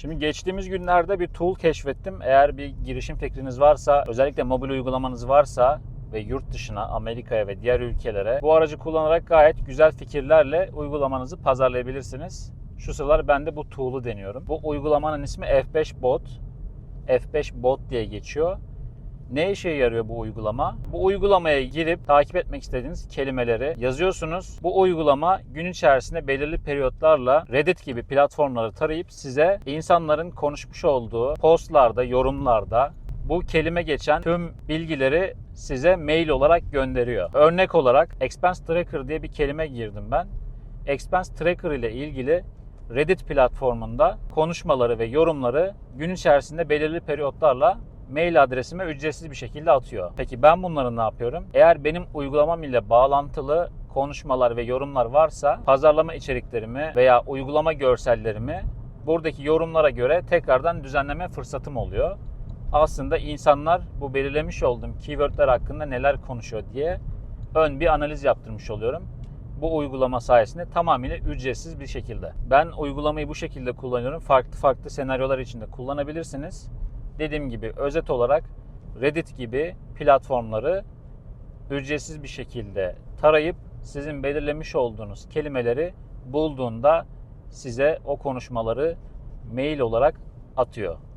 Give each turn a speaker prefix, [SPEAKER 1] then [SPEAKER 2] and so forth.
[SPEAKER 1] Şimdi geçtiğimiz günlerde bir tool keşfettim. Eğer bir girişim fikriniz varsa, özellikle mobil uygulamanız varsa ve yurt dışına, Amerika'ya ve diğer ülkelere bu aracı kullanarak gayet güzel fikirlerle uygulamanızı pazarlayabilirsiniz. Şu sıralar ben de bu tool'u deniyorum. Bu uygulamanın ismi F5 Bot. F5 Bot diye geçiyor. Ne işe yarıyor bu uygulama? Bu uygulamaya girip takip etmek istediğiniz kelimeleri yazıyorsunuz. Bu uygulama gün içerisinde belirli periyotlarla Reddit gibi platformları tarayıp size insanların konuşmuş olduğu postlarda, yorumlarda bu kelime geçen tüm bilgileri size mail olarak gönderiyor. Örnek olarak Expense Tracker diye bir kelime girdim ben. Expense Tracker ile ilgili Reddit platformunda konuşmaları ve yorumları gün içerisinde belirli periyotlarla mail adresime ücretsiz bir şekilde atıyor. Peki ben bunları ne yapıyorum? Eğer benim uygulamam ile bağlantılı konuşmalar ve yorumlar varsa pazarlama içeriklerimi veya uygulama görsellerimi buradaki yorumlara göre tekrardan düzenleme fırsatım oluyor. Aslında insanlar bu belirlemiş olduğum keywordler hakkında neler konuşuyor diye ön bir analiz yaptırmış oluyorum bu uygulama sayesinde tamamıyla ücretsiz bir şekilde. Ben uygulamayı bu şekilde kullanıyorum. Farklı farklı senaryolar içinde kullanabilirsiniz. Dediğim gibi özet olarak Reddit gibi platformları ücretsiz bir şekilde tarayıp sizin belirlemiş olduğunuz kelimeleri bulduğunda size o konuşmaları mail olarak atıyor.